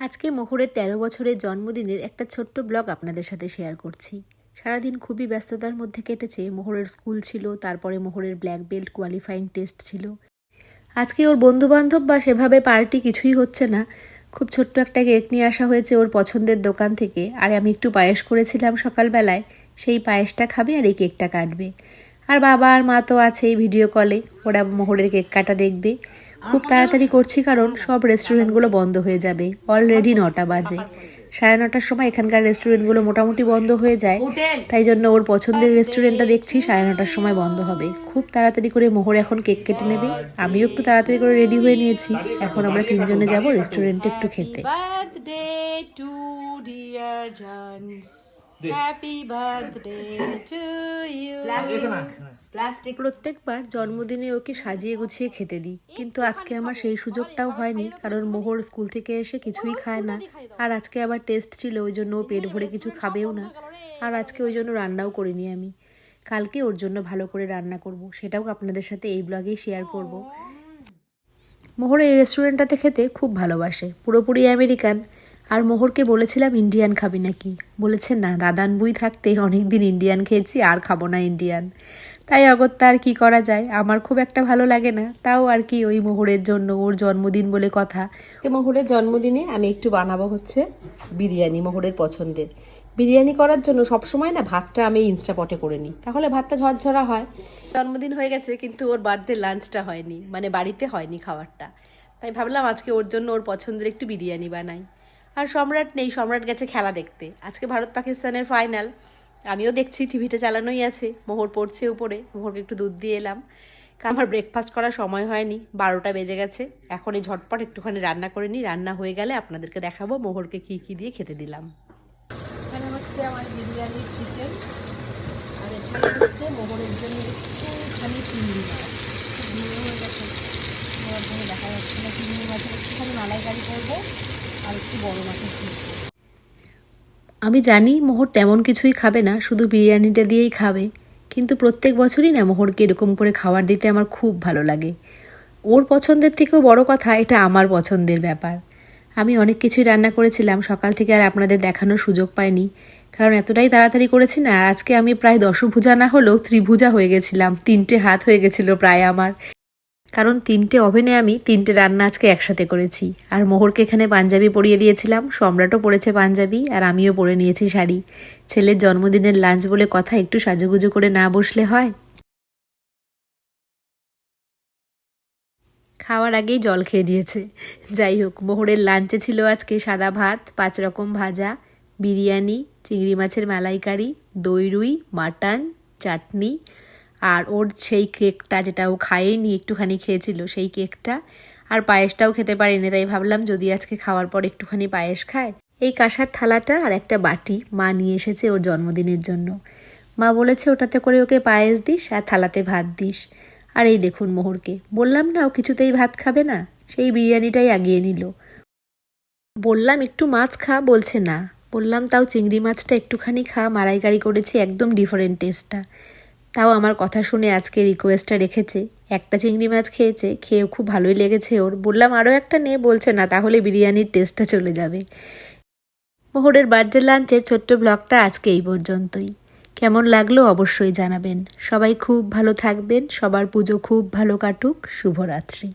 আজকে মোহরের তেরো বছরের জন্মদিনের একটা ছোট্ট ব্লগ আপনাদের সাথে শেয়ার করছি। সারাদিন খুবই ব্যস্ততার মধ্যে কেটেছে, মোহরের স্কুল ছিল, তারপরে মোহরের ব্ল্যাক বেল্ট কোয়ালিফাইং টেস্ট ছিল। আজকে ওর বন্ধু বান্ধব বা সেভাবে পার্টি কিছুই হচ্ছে না। খুব ছোট্ট একটা কেক নিয়ে আসা হয়েছে ওর পছন্দের দোকান থেকে। আর আমি একটু পায়েস করেছিলাম সকালবেলায়। সেই পায়েসটা খাবে আর এই কেকটা কাটবে। আর বাবা আর মা তো আছেই ভিডিও কলে, ওরা মোহরের কেক কাটা দেখবে। খুব তাড়াতাড়ি করছি কারণ সব রেস্টুরেন্টগুলো বন্ধ হয়ে যাবে। অলরেডি নটা বাজে। সাড়ে নটার সময় এখানকার রেস্টুরেন্টগুলো মোটামুটি বন্ধ হয়ে যায়। তাই জন্য ওর পছন্দের রেস্টুরেন্টটা দেখছি, সাড়ে নটার সময় বন্ধ হবে। খুব তাড়াতাড়ি করে মোহর এখন কেক কেটে নেবে। আমিও একটু তাড়াতাড়ি করে রেডি হয়ে নিয়েছি। এখন আমরা তিনজনে যাব রেস্টুরেন্টে একটু খেতে। প্লাস্টিক প্রত্যেকবার জন্মদিনে ওকে সাজিয়ে গুছিয়ে খেতে দিই কিন্তু আজকে আমার সেই সুযোগটাও হয়নি কারণ মোহর স্কুল থেকে এসে কিছুই খায় না। আর আজকে আবার টেস্ট ছিল ওই জন্য ও পেট ভরে কিছু খাবেও না। আর আজকে ওই জন্য রান্নাও করিনি আমি। কালকে ওর জন্য ভালো করে রান্না করব সেটাও আপনাদের সাথে এই ব্লগেই শেয়ার করব। মোহর এই রেস্টুরেন্টটাতে খেতে খুব ভালোবাসে পুরোপুরি আমেরিকান আর মোহরকে বলেছিলাম ইন্ডিয়ান খাবি নাকি। বলেছে, না দাদান বুই থাকতে অনেকদিন ইন্ডিয়ান খেয়েছি, আর খাব না ইন্ডিয়ান। তাই অগত্যা আর কি করা যায়? আমার খুব একটা ভালো লাগে না। তাও আর কি ওই মোহরের জন্য, ওর জন্মদিন বলে কথা। মোহরের জন্মদিনে আমি একটু বানাবো হচ্ছে বিরিয়ানি, মোহরের পছন্দের। বিরিয়ানি করার জন্য সবসময় না ভাতটা আমি ইনস্টাপটে করে নিই। তাহলে ভাতটা ঝরঝরা হয়। জন্মদিন হয়ে গেছে, কিন্তু ওর বার্থডে লাঞ্চটা হয়নি মানে বাড়িতে হয়নি খাবারটা তাই ভাবলাম আজকে ওর জন্য ওর পছন্দের একটু বিরিয়ানি বানাই। আর সম্রাট নেই, সম্রাট গেছে খেলা দেখতে। আজকে ভারত পাকিস্তানের ফাইনাল আমিও দেখছি টিভিটা চালানোই আছে। মোহর পড়ছে উপরে, মোহরকে একটু দুধ দিয়ে এলাম। আমার ব্রেকফাস্ট করার সময় হয়নি, বারোটা বেজে গেছে। এখনই ঝটপট একটুখানি রান্না করে নিই। রান্না হয়ে গেলে আপনাদেরকে দেখাবো মোহরকে কী কী দিয়ে খেতে দিলাম। এখানে হচ্ছে আমার বিরিয়ানির চিকেন আর এখানে হচ্ছে মোহরের জন্য একটুখানি চিংড়ি মাছ। হয়ে গেছে। দেখা যাচ্ছে না, চিংড়ি মাছের একটুখানি মালাইকারি করব। আমি জানি মোহর তেমন কিছুই খাবে না, শুধু বিরিয়ানিটা দিয়েই খাবে। কিন্তু প্রত্যেক বছরই না মোহরকে এরকম করে খাবার দিতে আমার খুব ভালো লাগে। ওর পছন্দের থেকেও বড় কথা, এটা আমার পছন্দের ব্যাপার। আমি অনেক কিছুই রান্না করেছিলাম, সকাল থেকে আর আপনাদের দেখানোর সুযোগ পাইনি। কারণ এতটাই তাড়াতাড়ি করেছি না আজকে আমি প্রায় দশভুজা না হলেও ত্রিভুজা হয়ে গেছিলাম, তিনটে হাত হয়ে গেছিল প্রায় আমার। কারণ তিনটে ওভেনে আমি তিনটে রান্না আজকে একসাথে করেছি। আর মোহরকে এখানে পাঞ্জাবি পরিয়ে দিয়েছিলাম, সম্রাটও পরেছে পাঞ্জাবি, আর আমিও পরে নিয়েছি শাড়ি। ছেলের জন্মদিনের লাঞ্চ বলে কথা একটু সাজুগুজু করে না বসলে হয়? খাওয়ার আগেই জল খেয়ে দিয়েছে যাই হোক, মোহরের লাঞ্চে ছিল আজকে সাদা ভাত, পাঁচ রকম ভাজা, বিরিয়ানি, চিংড়ি মাছের মালাইকারি, দই রুই, মাটন, চাটনি আর ওর সেই কেকটা যেটা ও খায়নি, একটুখানি খেয়েছিল সেই কেকটা। আর পায়েসটাও খেতে পারেনি, তাই ভাবলাম যদি আজকে খাওয়ার পর একটুখানি পায়েস খায়। এই কাঁসার থালাটা আর একটা বাটি মা নিয়ে এসেছে ওর জন্মদিনের জন্য। মা বলেছে, ওটাতে করে ওকে পায়েস দিস আর থালাতে ভাত দিস। আর এই দেখুন মোহরকে, বললাম না ও কিছুতেই ভাত খাবে না, সেই বিরিয়ানিটাই আগিয়ে নিল। বললাম, একটু মাছ খা। বলছে, না। বললাম, তাও চিংড়ি মাছটা একটুখানি খা, মারাইকারি করেছি একদম ডিফারেন্ট টেস্টটা তাও আমার কথা শুনে আজকে রিকোয়েস্টটা রেখেছে। একটা চিংড়ি মাছ খেয়েছে, খেয়েও খুব ভালোই লেগেছে ওর। বললাম আরও একটা নে। বলছে, না, তাহলে বিরিয়ানির টেস্টটা চলে যাবে। মোহরের বার্থডে লাঞ্চের ছোট্ট ব্লগটা আজকে এই পর্যন্তই। কেমন লাগল অবশ্যই জানাবেন। সবাই খুব ভালো থাকবেন। সবার পুজো খুব ভালো কাটুক। শুভরাত্রি।